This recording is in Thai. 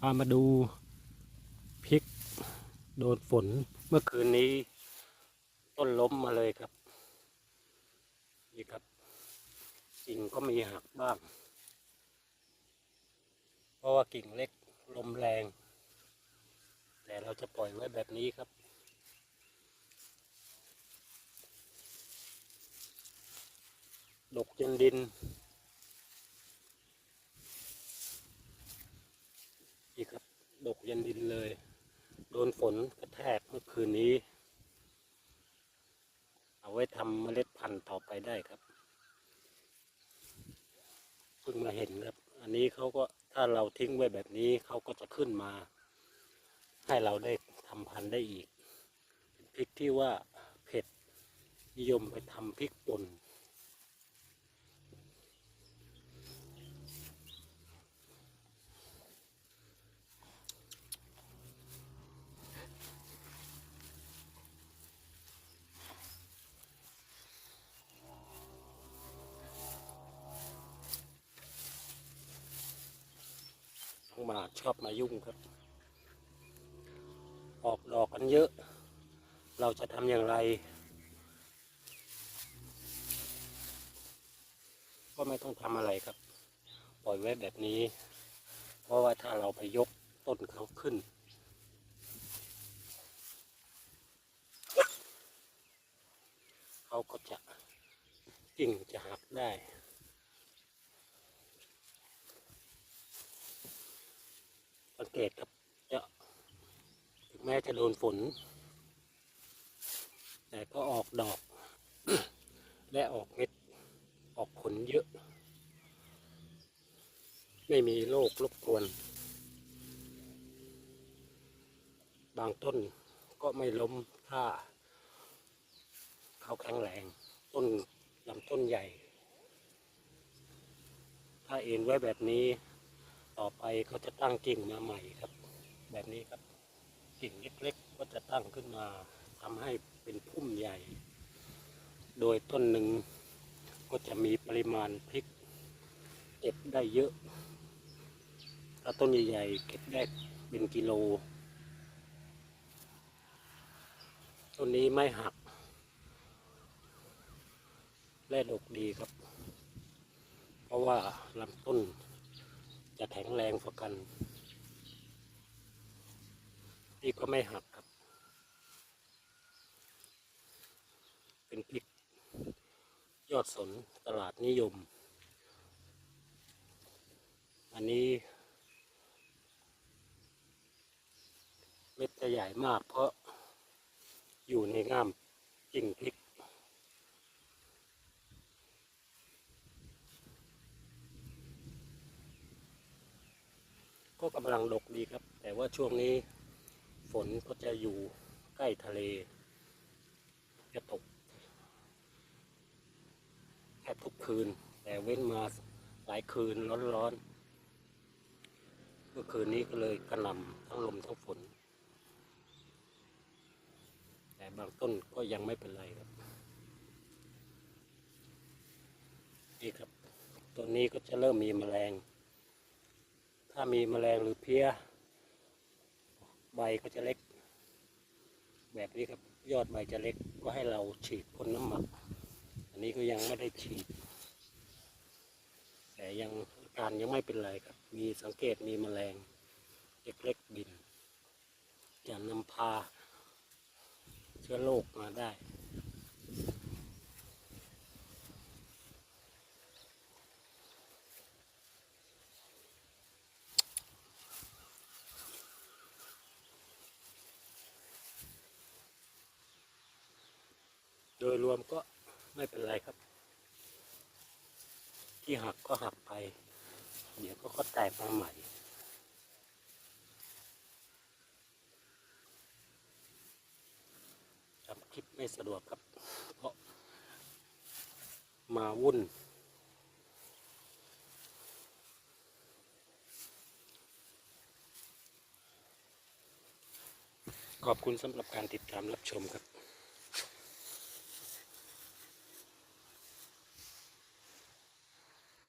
พามาดูพริกโดนฝนเมื่อคืนนี้ ต้นล้มมาเลยครับ นี่ครับกิ่งก็มีหักบ้าง เพราะว่ากิ่งเล็กลมแรง แต่เราจะปล่อยไว้แบบนี้ครับดกจนดิน นี่ครับ ดกยันดินเลย โดนฝนกระแทกเมื่อคืนนี้ เอาไว้ทำเมล็ดพันธุ์ต่อไปได้ครับเพิ่งมาเห็นครับ อันนี้เขาก็ถ้าเราทิ้งไว้แบบนี้เขาก็จะขึ้นมา ให้เราได้ทำพันธุ์ได้อีกพริกที่ว่าเผ็ดนิยมไปทำพริกป่น มาชอบมายุ่งครับ ออกดอกกันเยอะ เราจะทำอย่างไร ก็ไม่ต้องทำอะไรครับ ปล่อยไว้แบบนี้ เพราะว่าถ้าเราไปยกต้นเขาขึ้นเขาก็จะกิ่งจะหักได้ สัง เกตครับจะถึงแม้จะโดนฝน แต่ก็ออกดอก และออกเม็ด ออกผลเยอะ ไม่มีโรครบกวน บางต้นก็ไม่ล้มถ้าเขาแข็งแรง ต้นลำต้นใหญ่ ถ้าเอ็นไว้แบบนี้ ต่อไปเขาจะตั้งกิ่งมาใหม่ครับ แบบนี้ครับ กิ่งเล็กๆ ก็จะตั้งขึ้นมาทำให้เป็นพุ่มใหญ่ โดยต้นหนึ่งก็จะมีปริมาณพริกเก็บได้เยอะถ้าต้นใหญ่ๆเก็บได้เป็นกิโลต้นนี้ไม่หัก และดกดีครับ เพราะว่าลำต้น จะแข็งแรงกว่ากัน นี่ก็ไม่หักครับ เป็นพริก ยอดสนตลาดนิยม อันนี้เม็ดจะใหญ่มากเพราะอยู่ในง่ามกิ่งพริก ก็กำลังดกดีครับ แต่ว่าช่วงนี้ฝนก็จะอยู่ใกล้ทะเล จะตกแค่ทุกคืน แต่เว้นมาหลายคืนร้อนๆเมื่อคืนนี้ก็เลยกระหน่ำทั้งลมทั้งฝน แต่บางต้นก็ยังไม่เป็นไรครับ นี่ครับต้นนี้ก็จะเริ่มมีแมลง ถ้ามีแมลงหรือเพี้ย ใบก็จะเล็ก แบบนี้ครับยอดใบจะเล็กก็ให้เราฉีดพ่นน้ำหมัก อันนี้ก็ยังไม่ได้ฉีด แต่ยังอาการยังไม่เป็นไรครับ มีสังเกตมีแมลงเล็กๆบินจะนำพาเชื้อโรคมาได้ ยรวมก็ไม่เป็นไรครับ ที่หักก็หักไป เดี๋ยวก็ก็แตกมาใหม่ทำคลิปไม่สะดวกครับ เพราะมาวุ่น ขอบคุณสำหรับการติดตามรับชมครับ